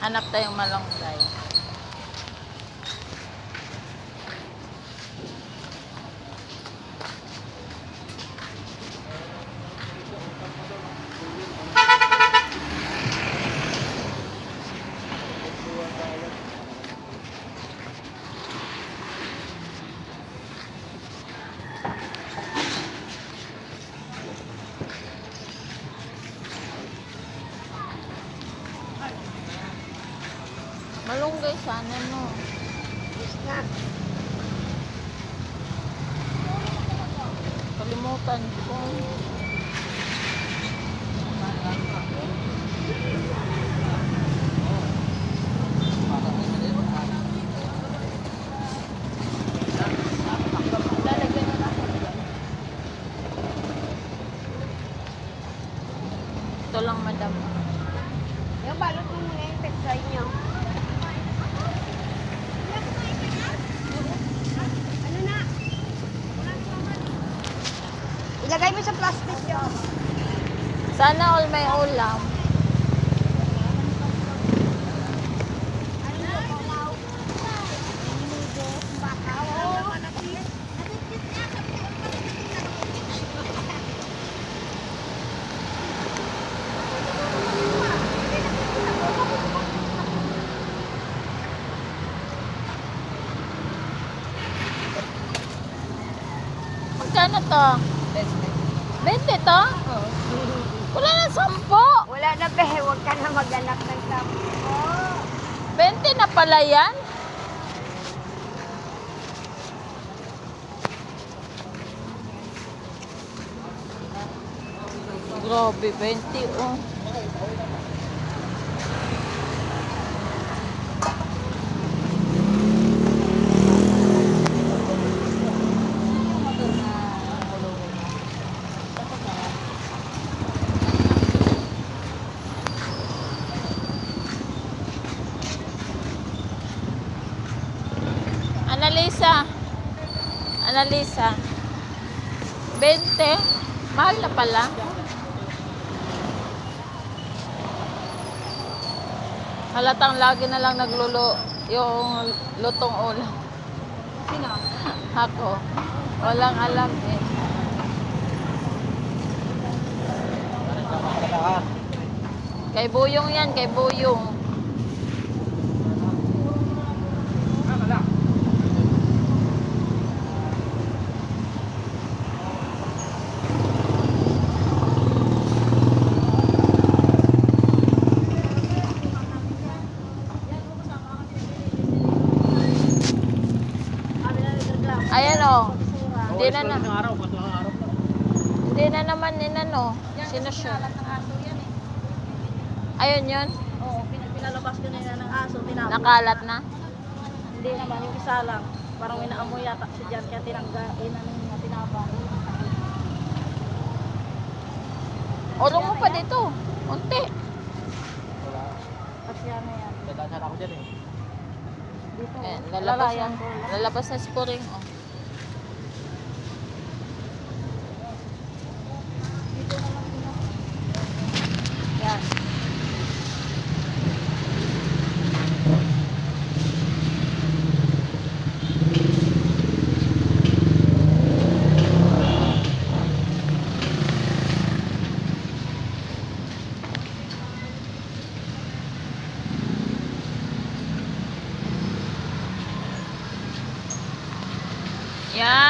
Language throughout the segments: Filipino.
Hanap tayong malunggay. Malunggay sana no. Snack. Kalimutan ko. Lalagyan na lang. Ito lang madam. Yung balot mo muna yung petsay niyo. Ano na? Mo sa plastic yun. Sana all may ulam. Magkano to? 20 to? Wala na 10. Wala na be, huwag ka na mag-anak ng sapo. 20 na pala yan? Grabe, 20 oh. Analisa. Analisa. 20. Mahal na pala. Halatang lagi na lang naglulo yung lutong ulam. Sino? Ako. Walang alam eh. Kay Buyong yan, kay Buyong. Ayan o. Hindi na na. araw, patulang araw. Hindi na naman inano. Sinusyo. Ayun yun. Oo, pin- pinalabas ko na yan ng aso, tinapon. Nakalat na. Hindi naman, yung isa lang. Parang may naamoy yata siya dyan, kaya tinangga, inano yung tinapon. Ulong mo pa dito. Unti. Wala. Kasi ano yan. Dadaan ako dyan eh. Dito, Eh, lalabas, lalayan ko. lalabas na sporing. Oh. Yeah.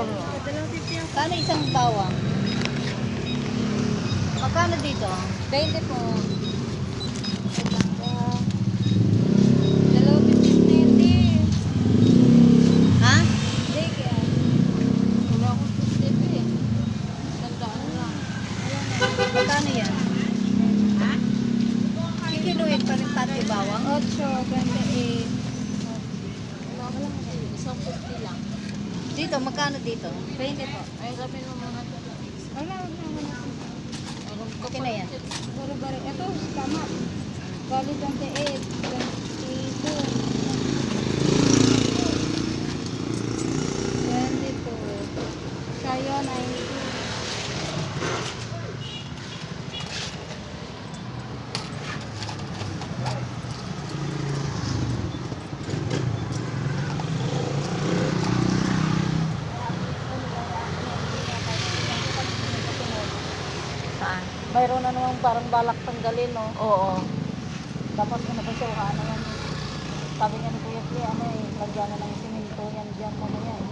Ay, wala. Kano isang bawang? Magkano dito? 20 po. Dalawa 50 Ha? Hindi kaya. Wala akong tip. Tandaan lang. Magkano yan? Ha? Kikiluhin pa rin pati bawang? 8, 28. Wala ka lang. Isang 50 lang. Dito, magkano dito? 20 po. Ay, sabi mo mga ito. Wala, wala, wala. Okay na yan. tip. Puro bari. Ito, tama. Bali 28, 22. Mayroon na naman parang balak tanggalin, no? Oo. Ko na ba siya, ano yan. Sabi niya ni Kuya Kli, ano eh, lagyan na ng simento yan dyan, ano yan.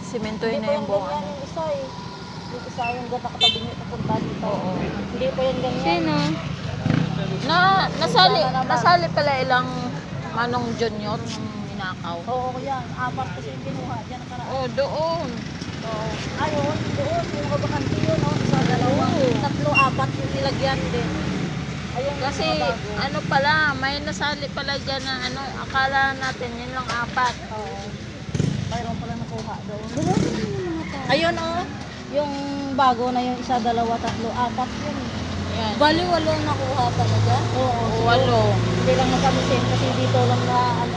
Simentoin na Hindi yung buong ano. yung isa eh. Yung isa yung gata katabi niyo papunta dito. Oo. Hindi pa yan ganyan. Na, nasali, nasali pala ilang manong junior ng ninakaw. Oo, yan. Apat kasi yung kinuha dyan nakaraan. Oh, doon. Oo. Ayun, doon, yung kabakante yun, no? Isa, dalawa, tatlo, apat yung nilagyan din. Ayun, Kasi ano pala, may nasali pala dyan na ano, akala natin yun lang apat. Oo. Mayroon pala nakuha doon. Ayun, oh. Yung bago na yung isa, dalawa, tatlo, apat yun. Yan. Bali, walong nakuha pa na dyan? Oo. Walo. Hindi lang nakamisin kasi dito lang na ano,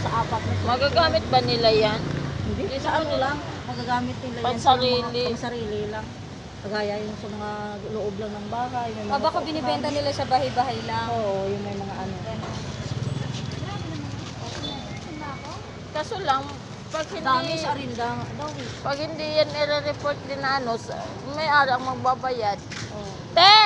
sa apat na. Magagamit ba nila yan? Hindi, sa ano lang, magagamit nila yan Pansarili. sa mga pansarili lang. Kagaya yung sa mga loob lang ng bahay. May mga Ah, baka paupahan. binibenta nila sa bahay-bahay lang. Oo, yung may mga ano. Kaso lang, pag Dami hindi, sa arinda daw eh. pag hindi yan i-report din na ano, sa- may ari ang magbabayad. Oo. Te!